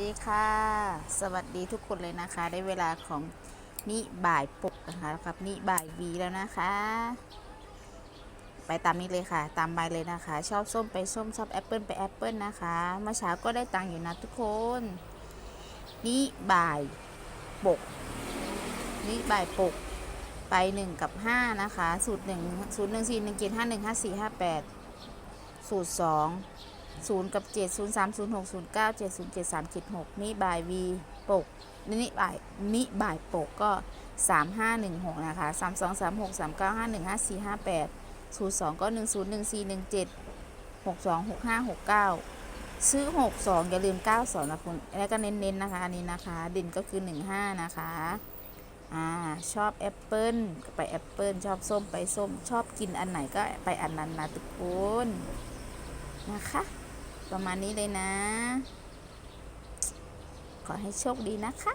ดีค่ะ สวัสดีทุกคนเลยนะคะ ได้เวลาของนิบ่ายปกนะคะครับนิบ่ายวีแล้วนะคะ ไปตามนี้เลยค่ะ ตามใบเลยนะคะ ชอบส้มไปส้มชอบแอปเปิลไปแอปเปิลนะคะเมื่อเช้าก็ได้ตังค์อยู่นะทุกคนนิบ่ายปกนิบ่ายปกไปหนึ่งกับห้านะคะ สูตรหนึ่งสูตรหนึ่งสี่หนึ่งเจ็ดห้าหนึ่งห้าสี่ห้าแปดสูตรส องศูนย์กับเจ็ดศูนย์สามศูนย์หกศูนย์เก้าเจ็ดศูนย์เจ็ดสามหกนี่บ่ายวีปกนี่บ่ายมิบ่ายปกก็สามห้าหนึ่งหกนะคะสามสองสามหกสามเก้าห้าหนึ่งห้าสี่ห้าแปดสูตรสองก็หนึ่งศูนย์หนึ่งสี่หนึ่งเจ็ดหกสองหกห้าหกเก้าซื้อหกสองอย่าลืมเก้าสองนะคุณ แล้วก็เน้นๆนะคะ อันนี้นะคะด่นก็คือหนึ่งห้านะคะอ่าชอบแอปเปิลไปแอปเปิลชอบส้มไปส้ม ชอบกินอันไหนก็ไปอันนั้นนะทุกคนนะคะ ประมาณนี้เลยนะ ขอให้โชคดีนะคะ